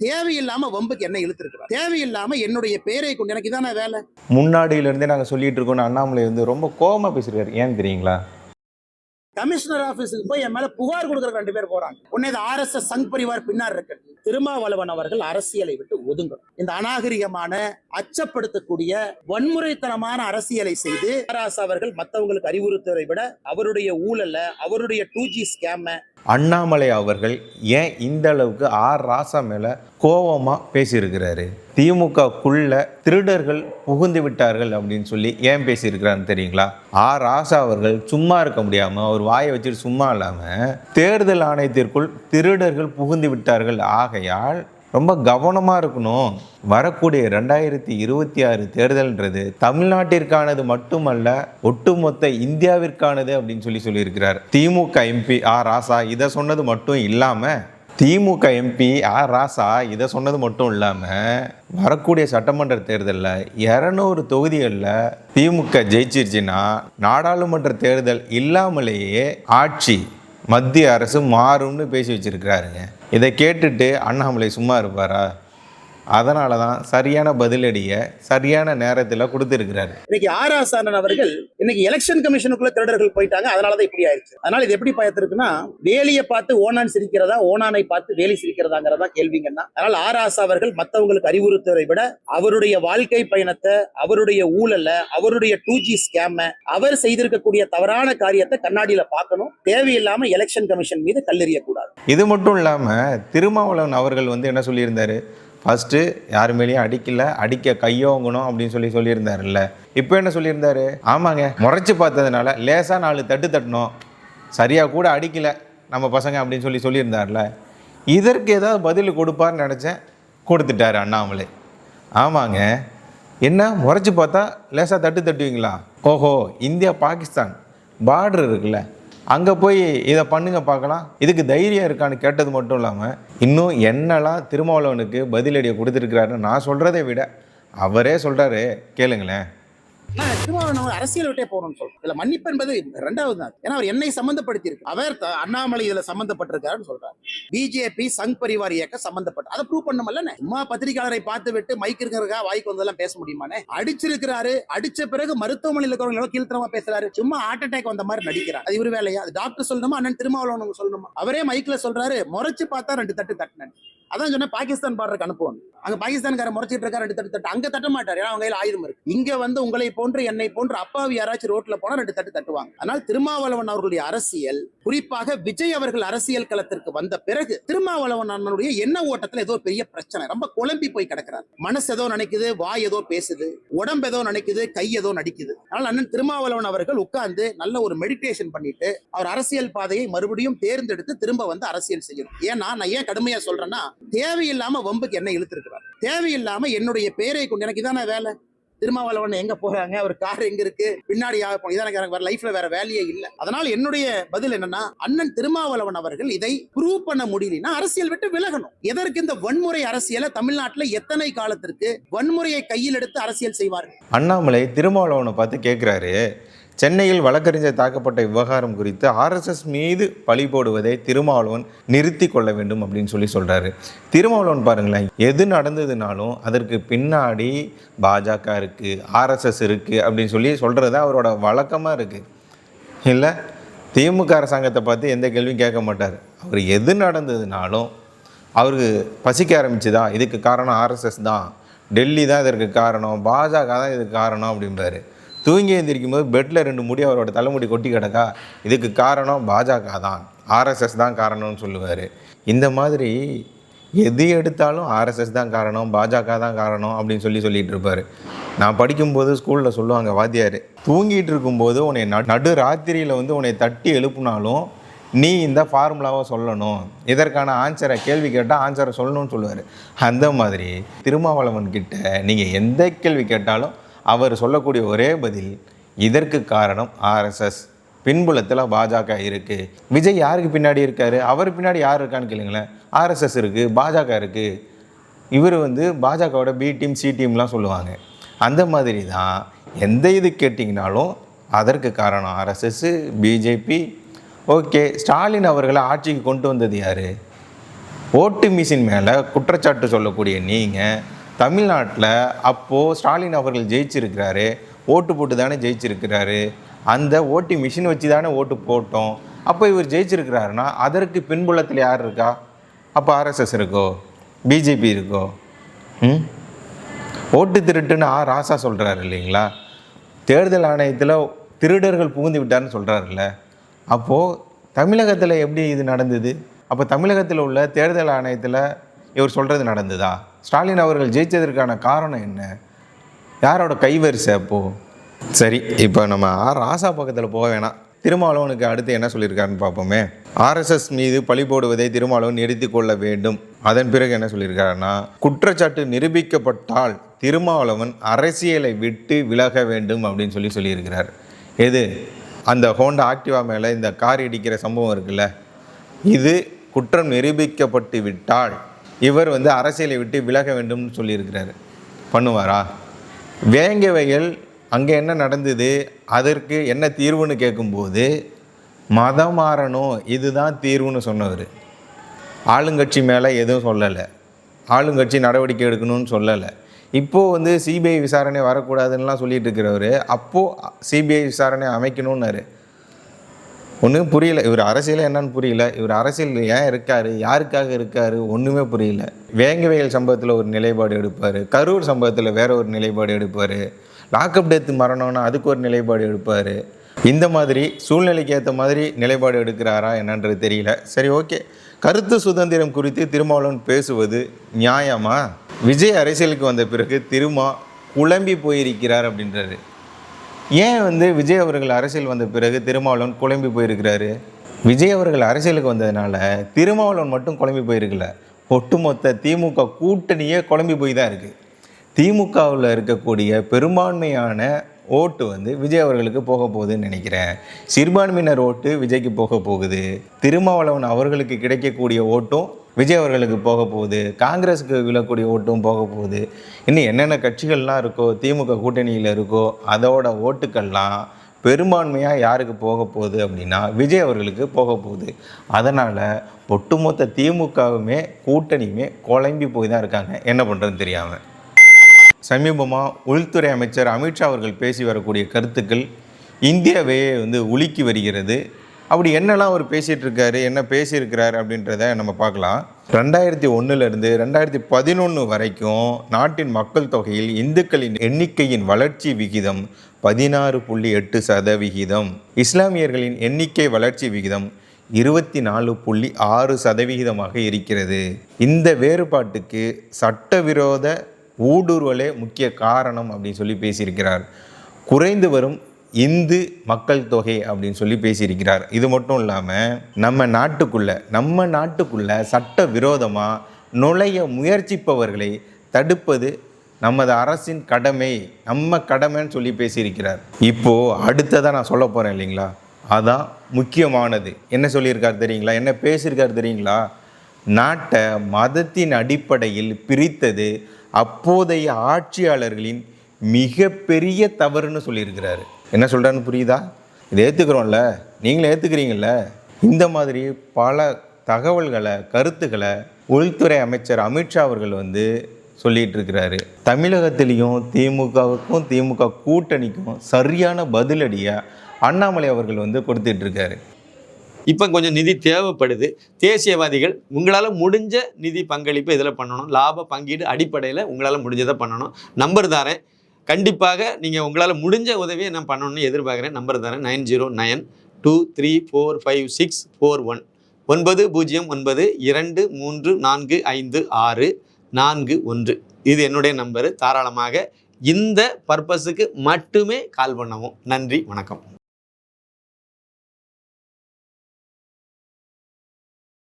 தேவையில்லாம வம்புக்கு என்ன இழுத்துருக்கிறார். தேவையில்லாம என்னுடைய பேரை கொண்டு எனக்கு இதான வேலை? முன்னாடியிலேருந்தே நாங்கள் சொல்லிட்டு இருக்கோம்னு அண்ணாமலை வந்து ரொம்ப கோவமா பேசுறாரு ஏன் தெரியுங்களா? கமிஷனர் ஆபீஸுக்கு போய் என் மேல புகார் கொடுக்குற ரெண்டு பேர் போறாங்க. உன்னை இது R S S Sangh Parivar பின்னார் இருக்கு. திருமாவளவன் அவர்கள் அரசியலை விட்டு ஒதுங்கணும். இந்த அநாகரிகமான அச்சப்படுத்தக்கூடிய வன்முறைத்தனமான அரசியலை செய்து ஆராஸ் அவர்கள் மற்றவங்களுக்கு அறிவுறுத்துவதை விட அவருடைய ஊழல்ல அவருடைய டூ ஜி ஸ்கேம அண்ணாமலை அவர்கள் ஏன் இந்த அளவுக்கு ஆர் ராசா மேல கோவமா பேசியிருக்கிறாரு? திமுகக்குள்ள திருடர்கள் புகுந்து விட்டார்கள் அப்படின்னு சொல்லி ஏன் பேசியிருக்கிறாருன்னு தெரியுங்களா? ஆர் ராசா அவர்கள் சும்மா இருக்க முடியாம அவர் வாயை வச்சுட்டு சும்மா இல்லாம தேர்தல் ஆணையத்திற்குள் திருடர்கள் புகுந்து விட்டார்கள். ஆகையால் ரொம்ப கவனமாக இருக்கணும். வரக்கூடிய ரெண்டாயிரத்தி இருபத்தி ஆறு தேர்தல்ன்றது தமிழ்நாட்டிற்கானது மட்டுமல்ல ஒட்டுமொத்த இந்தியாவிற்கானது அப்படின்னு சொல்லி சொல்லியிருக்கிறார். திமுக எம்பி ஆர் ராசா இதை சொன்னது மட்டும் இல்லாமல் திமுக எம்பி ஆர் ராசா இதை சொன்னது மட்டும் இல்லாமல் வரக்கூடிய சட்டமன்ற தேர்தலில் இரநூறு தொகுதிகளில் திமுக ஜெயிச்சிருச்சுன்னா நாடாளுமன்ற தேர்தல் இல்லாமலேயே ஆட்சி மத்திய அரசு மாறும்னு பேசி வச்சிருக்கிறாருங்க. இதை கேட்டுட்டு அண்ணாமலை சும்மா இருப்பாரா? அதனால தான் சரியான பதிலடியை சரியான நேரத்தில் கொடுத்துருக்கிறாரு. இன்னைக்கு ஆர் ஆசானன் அவர்கள் இன்னைக்கு எலெக்ஷன் கமிஷனுக்குள்ள திருடர்கள் போயிட்டாங்க. அதனாலதான் இப்படி ஆயிடுச்சு. அதனால இது எப்படி பார்த்திருக்குன்னா வேலியை பார்த்து ஓனான் சிரிக்கிறதா ஓனானை பார்த்து வேலி சிரிக்கிறதாங்கிறதா கேள்விங்கன்னா அதனால ஆர் ஆசா அவர்கள் மற்றவங்களுக்கு அறிவுறுத்துவதை விட அவருடைய வாழ்க்கை பயணத்தை அவருடைய ஊழல்ல அவருடைய டூ ஜி ஸ்கேம அவர் செய்திருக்கக்கூடிய தவறான காரியத்தை கண்ணாடியில பார்க்கணும். தேவையில்லாம எலெக்ஷன் கமிஷன் மீது கல்லெறியக்கூடாது. இது மட்டும் இல்லாமல் திருமாவளவன் அவர்கள் வந்து என்ன சொல்லியிருந்தாரு? ஃபஸ்ட்டு யார் மேலேயும் அடிக்கல அடிக்க கையோங்கணும் அப்படின்னு சொல்லி சொல்லியிருந்தாருல்ல. இப்போ என்ன சொல்லியிருந்தாரு? ஆமாங்க முறைச்சி பார்த்ததுனால லேசாக நாலு தட்டு தட்டணும் சரியாக கூட அடிக்கல நம்ம பசங்க அப்படின்னு சொல்லி சொல்லியிருந்தார்ல இதற்கு ஏதாவது பதில் கொடுப்பார்னு நினச்சேன். கொடுத்துட்டாரு அண்ணாமலை. ஆமாங்க. என்ன முறைச்சி பார்த்தா லேசாக தட்டு தட்டுவீங்களா? ஓஹோ இந்தியா பாகிஸ்தான் பார்டர் இருக்குல்ல. அங்கே போய் இதை பண்ணுங்க பார்க்கலாம். இதுக்கு தைரியம் இருக்கான்னு கேட்டது மட்டும் இல்லாமல் இன்னும் என்னெல்லாம் திருமாவளவனுக்கு பதிலடியை கொடுத்துருக்கிறாருன்னு நான் சொல்கிறதை விட அவரே சொல்கிறாரு கேளுங்களேன். நான் திருமாவளவன் அரசியல் விட்டே போகணும்னு சொல்றேன். இதுல மன்னிப்பு என்பது ரெண்டாவது தான். ஏன்னா அவர் என்னை சம்பந்தப்படுத்தி இருக்கு அவர் அண்ணாமலை இதுல சம்பந்தப்பட்டிருக்காருன்னு சொல்றாரு. பிஜேபி சங் பரிவார் இயக்க சம்பந்தப்பட்ட அதை ப்ரூவ் பண்ணமல்ல சும்மா பத்திரிகையாளரை பார்த்து விட்டு மைக் இருக்கிறக்கா வாய்க்கு வந்ததெல்லாம் பேச முடியுமானே? அடிச்சிருக்கிறாரு. அடிச்ச பிறகு மருத்துவமனையில் இருக்கிறவங்க கீழ்த்தரமா பேசுறாரு? சும்மா ஹார்ட் அட்டாக் வந்த மாதிரி நடிக்கிறார். அது இவர் வேலையா? அது டாக்டர் சொல்லணுமா? அண்ணன் திருமாவளவன் சொல்லணுமா? அவரே மைக்ல சொல்றாரு. முறைச்சு பார்த்தா ரெண்டு தட்டு தட்டினேன் அதான் சொன்னேன் பாகிஸ்தான் பார்டருக்கு அனுப்புவாங்க அங்க பாகிஸ்தான்கார முறைச்சிட்டு இருக்காரு ரெண்டு தட்டு தட்டு. அங்க தட்ட மாட்டார் ஏன்னா அவங்க கையில ஆயுதம் இருக்கு. இங்க வந்து உங்களை போன்று என்னை போன்று அப்பாவி யாராச்சும் ரோட்ல போனா ரெண்டு தட்டு தட்டுவாங்க. ஆனால் திருமாவளவன் அவர்களுடைய அரசியல் குறிப்பாக விஜய் அவர்கள் அரசியல் களத்திற்கு வந்த பிறகு திருமாவளவன் அண்ணனுடைய எண்ண ஓட்டத்துல ஏதோ பெரிய பிரச்சனை. ரொம்ப குழம்பி போய் கிடக்கிறார். மனசு ஏதோ நினைக்குது வாய் ஏதோ பேசுது உடம்பு ஏதோ நினைக்குது கை ஏதோ நடிக்குது. அதனால அண்ணன் திருமாவளவன் அவர்கள் உட்கார்ந்து நல்ல ஒரு மெடிடேஷன் பண்ணிட்டு அவர் அரசியல் பாதையை மறுபடியும் தேர்ந்தெடுத்து திரும்ப வந்து அரசியல் செய்யணும். ஏன்னா நான் ஏன் கடுமையா சொல்றேன்னா தேவையில்லாம வம்புக்கு என்ன இழுத்துருக்கிறார். தேவையில்லாம என்னுடைய பேரை கொண்டு எனக்கு இதான வேலை? திருமாவளவன் எங்க போறாங்க? அவர் கார் எங்க இருக்கு? பின்னாடி யா- இதான் எனக்கு வேற லைஃப்ல வேற வேலையே இல்ல. அதனால என்னுடைய பதில் என்னன்னா அண்ணன் திருமாவளவன் அவர்கள் இதை ப்ரூவ் பண்ண முடியலன்னா அரசியல் விட்டு விலகணும். எதற்கு இந்த வன்முறை அரசியலை தமிழ்நாட்டுல எத்தனை காலத்திற்கு வன்முறையை கையில் எடுத்து அரசியல் செய்வார்கள்? அண்ணாமலை திருமாவளவனை பார்த்து கேட்குறாரு சென்னையில் வழக்கறிஞர் தாக்கப்பட்ட விவகாரம் குறித்து ஆர்எஸ்எஸ் மீது பழி போடுவதை திருமாவளவன் நிறுத்தி கொள்ள வேண்டும் அப்படின்னு சொல்லி சொல்கிறாரு திருமாவளவன் பாருங்களேன் எது நடந்ததுனாலும் அதற்கு பின்னாடி பாஜக இருக்குது ஆர்எஸ்எஸ் இருக்குது அப்படின்னு சொல்லி சொல்கிறது அவரோட வழக்கமாக இருக்குது இல்லை திமுக அரசாங்கத்தை பார்த்து எந்த கேள்வியும் கேட்க மாட்டார். அவர் எது நடந்ததுனாலும் அவருக்கு பசிக்க ஆரம்பிச்சுதா இதுக்கு காரணம் ஆர்எஸ்எஸ் தான். டெல்லி தான் இதற்கு காரணம் பாஜக தான் இதுக்கு காரணம் அப்படிம்பாரு. தூங்கி எழுந்திரிக்கும் போது பெட்டில் ரெண்டு முடி அவரோட தலைமுடி கொட்டி கிடக்கா? இதுக்கு காரணம் பாஜக தான். ஆர்எஸ்எஸ் தான் காரணம்னு சொல்லுவார். இந்த மாதிரி எது எடுத்தாலும் ஆர்எஸ்எஸ் தான் காரணம் பாஜக தான் காரணம் அப்படின்னு சொல்லி சொல்லிட்டு இருப்பார். நான் படிக்கும்போது ஸ்கூலில் சொல்லுவாங்க வாத்தியார் தூங்கிட்டு இருக்கும்போது உன்னை நடு நடு ராத்திரியில் வந்து உன்னை தட்டி எழுப்புனாலும் நீ இந்த ஃபார்முலாவை சொல்லணும். இதற்கான ஆன்சரை கேள்வி கேட்டால் ஆன்சரை சொல்லணும்னு சொல்லுவார். அந்த மாதிரி திருமாவளவன் கிட்ட நீங்கள் எந்த கேள்வி கேட்டாலும் அவர் சொல்லக்கூடிய ஒரே பதில் இதற்கு காரணம் ஆர்எஸ்எஸ் பின்புலத்தில் பாஜக இருக்குது விஜய் யாருக்கு பின்னாடி இருக்கார்? அவர் பின்னாடி யார் இருக்கான்னு கேளுங்களேன். ஆர்எஸ்எஸ் இருக்குது பாஜக இருக்குது இவர் வந்து பாஜகவோட பி டீம் சி டீம்லாம் சொல்லுவாங்க. அந்த மாதிரி தான் எந்த இது கேட்டிங்கனாலும் அதற்கு காரணம் ஆர்எஸ்எஸ் பிஜேபி ஓகே ஸ்டாலின் அவர்களை ஆட்சிக்கு கொண்டு வந்தது யார்? ஓட்டு மிஷின் மேலே குற்றச்சாட்டு சொல்லக்கூடிய நீங்கள் தமிழ்நாட்டில் அப்போது ஸ்டாலின் அவர்கள் ஜெயிச்சிருக்கிறாரு ஓட்டு போட்டு தானே ஜெயிச்சிருக்கிறாரு. அந்த ஓட்டி மிஷின் வச்சு தானே ஓட்டு போட்டோம். அப்போ இவர் ஜெயிச்சிருக்கிறாருன்னா அதற்கு பின்புலத்தில் யார் இருக்கா? அப்போ ஆர்எஸ்எஸ் இருக்கோ? பிஜேபி இருக்கோ? ம்? ஓட்டு திருட்டுன்னு ஆ ராசா சொல்கிறாரு இல்லைங்களா? தேர்தல் ஆணையத்தில் திருடர்கள் புகுந்து விட்டார்னு சொல்கிறாருல்ல அப்போது தமிழகத்தில் எப்படி இது நடந்தது? அப்போ தமிழகத்தில் உள்ள தேர்தல் ஆணையத்தில் இவர் சொல்கிறது நடந்ததா? ஸ்டாலின் அவர்கள் ஜெயித்ததற்கான காரணம் என்ன? யாரோட கைவரிசை அப்போது சரி இப்போ நம்ம ஆர் ராசா பக்கத்தில் போக வேணாம். திருமாவளவனுக்கு அடுத்து என்ன சொல்லியிருக்காருன்னு பார்ப்போமே. ஆர்எஸ்எஸ் மீது பழி போடுவதை திருமாவளவன் நிறுத்தி கொள்ள வேண்டும். அதன் பிறகு என்ன சொல்லியிருக்காருன்னா குற்றச்சாட்டு நிரூபிக்கப்பட்டால் திருமாவளவன் அரசியலை விட்டு விலக வேண்டும் அப்படின்னு சொல்லி சொல்லியிருக்கிறார். எது? அந்த ஹோண்டா ஆக்டிவா மேலே இந்த கார் இடிக்கிற சம்பவம் இருக்குல்ல? இது குற்றம் நிரூபிக்கப்பட்டு விட்டால் இவர் வந்து அரசியலை விட்டு விலக வேண்டும்னு சொல்லியிருக்கிறாரு. பண்ணுவாரா? வேங்கவைகள் அங்கே என்ன நடந்தது? அதற்கு என்ன தீர்வுன்னு கேட்கும்போது மதம் மாறணும் இதுதான் தீர்வுன்னு சொன்னவர். ஆளுங்கட்சி மேலே எதுவும் சொல்லலை. ஆளுங்கட்சி நடவடிக்கை எடுக்கணும்னு சொல்லலை. இப்போது வந்து சிபிஐ விசாரணை வரக்கூடாதுன்னுலாம் சொல்லிட்டு இருக்கிறவர் அப்போது சிபிஐ விசாரணை அமைக்கணும்னாரு. ஒன்றும் புரியல. இவர் அரசியல் என்னன்னு புரியல. இவர் அரசியல் ஏன் இருக்காரு? யாருக்காக இருக்காரு? ஒன்றுமே புரியல. வேங்கவேல் சம்பவத்தில் ஒரு நிலைப்பாடு எடுப்பார். கரூர் சம்பவத்தில் வேற ஒரு நிலைப்பாடு எடுப்பார். லாக்அப் டெத்து மரணம்னா அதுக்கு ஒரு நிலைப்பாடு எடுப்பார். இந்த மாதிரி சூழ்நிலைக்கு ஏற்ற மாதிரி நிலைப்பாடு எடுக்கிறாரா என்னன்றது தெரியல. சரி ஓகே. கருத்து சுதந்திரம் குறித்து திருமாவளவன் பேசுவது நியாயமா? விஜய் அரசியலுக்கு வந்த பிறகு திருமா குழம்பி போயிருக்கிறார் அப்படின்றாரு. ஏன் வந்து விஜய் அவர்கள் அரசியல் வந்த பிறகு திருமாவளவன் குழம்பி போயிருக்கிறாரு? விஜய் அவர்கள் அரசியலுக்கு வந்ததுனால திருமாவளவன் மட்டும் குழம்பி போயிருக்கல. ஒட்டுமொத்த திமுக கூட்டணியே குழம்பி போய் தான் இருக்குது திமுகவில் இருக்கக்கூடிய பெரும்பான்மையான ஓட்டு வந்து விஜய் அவர்களுக்கு போக போகுதுன்னு நினைக்கிறேன். சிறுபான்மையினர் ஓட்டு விஜய்க்கு போக போகுது. திருமாவளவன் அவர்களுக்கு கிடைக்கக்கூடிய ஓட்டும் விஜய் அவர்களுக்கு போக போகுது காங்கிரஸுக்கு விழக்கூடிய ஓட்டும் போக போகுது. இன்னும் என்னென்ன கட்சிகள்லாம் இருக்கோ திமுக கூட்டணியில் இருக்கோ அதோட ஓட்டுக்கள்லாம் பெரும்பான்மையாக யாருக்கு போக போகுது அப்படின்னா விஜய் அவர்களுக்கு போக போகுது. அதனால் ஒட்டுமொத்த திமுகவுமே கூட்டணியுமே குழம்பி போய் தான் இருக்காங்க. என்ன பண்ணுறதுன்னு தெரியாமல் சமீபமாக உள்துறை அமைச்சர் அமித்ஷா அவர்கள் பேசி வரக்கூடிய கருத்துக்கள் இந்தியாவே வந்து உலுக்கி வருகிறது. அப்படி என்னெல்லாம் அவர் பேசிகிட்டு இருக்காரு என்ன பேசியிருக்கிறாரு அப்படின்றத நம்ம பார்க்கலாம். ரெண்டாயிரத்தி ஒன்றுலேருந்து ரெண்டாயிரத்தி பதினொன்று வரைக்கும் நாட்டின் மக்கள் தொகையில் இந்துக்களின் எண்ணிக்கையின் வளர்ச்சி விகிதம் பதினாறு புள்ளி எட்டு சதவிகிதம் இஸ்லாமியர்களின் எண்ணிக்கை வளர்ச்சி விகிதம் இருபத்தி நாலு புள்ளி ஆறு சதவிகிதமாக இருக்கிறது. இந்த வேறுபாட்டுக்கு சட்டவிரோத ஊடுருவலே முக்கிய காரணம் அப்படின்னு சொல்லி பேசியிருக்கிறார். குறைந்து வரும் இந்து மக்கள் தொகை அப்படின்னு சொல்லி பேசியிருக்கிறார். இது மட்டும் இல்லாமல் நம்ம நாட்டுக்குள்ளே நம்ம நாட்டுக்குள்ளே சட்ட விரோதமாக நுழைய முயற்சிப்பவர்களை தடுப்பது நமது அரசின் கடமை நம்ம கடமைன்னு சொல்லி பேசியிருக்கிறார். இப்போது அடுத்ததாக நான் சொல்ல போகிறேன் இல்லைங்களா? அதான் முக்கியமானது. என்ன சொல்லியிருக்கார் தெரியுங்களா? என்ன பேசியிருக்கார் தெரியுங்களா? நாட்டை மதத்தின் அடிப்படையில் பிரித்தது அப்போதைய ஆட்சியாளர்களின் மிகப்பெரிய தவறுன்னு சொல்லியிருக்கிறாரு. என்ன சொல்கிறான்னு புரியுதா? இதை ஏற்றுக்கிறோம்ல நீங்களும் ஏற்றுக்கிறீங்கள இந்த மாதிரி பல தகவல்களை கருத்துக்களை உள்துறை அமைச்சர் அமித்ஷா அவர்கள் வந்து சொல்லிகிட்டு இருக்கிறாரு. தமிழகத்திலையும் திமுகவுக்கும் திமுக கூட்டணிக்கும் சரியான பதிலடியை அண்ணாமலை அவர்கள் வந்து கொடுத்துட்டு இருக்காரு. இப்போ கொஞ்சம் நிதி தேவைப்படுது. தேசியவாதிகள் உங்களால் முடிஞ்ச நிதி பங்களிப்பு இதில் பண்ணணும். லாப பங்கீடு அடிப்படையில் உங்களால் முடிஞ்சதை பண்ணணும். நம்பர் தாரேன். கண்டிப்பாக நீங்கள் உங்களால் முடிஞ்ச உதவியை நான் பண்ணணும்னு எதிர்பார்க்குறேன். நம்பர் தரேன் nine zero nine two three four five six four one. ஒன்பது பூஜ்ஜியம் ஒன்பது இரண்டு மூன்று நான்கு ஐந்து ஆறு நான்கு ஒன்று. இது என்னுடைய நம்பரு. தாராளமாக இந்த பர்பஸுக்கு மட்டுமே கால் பண்ணவும். நன்றி வணக்கம்.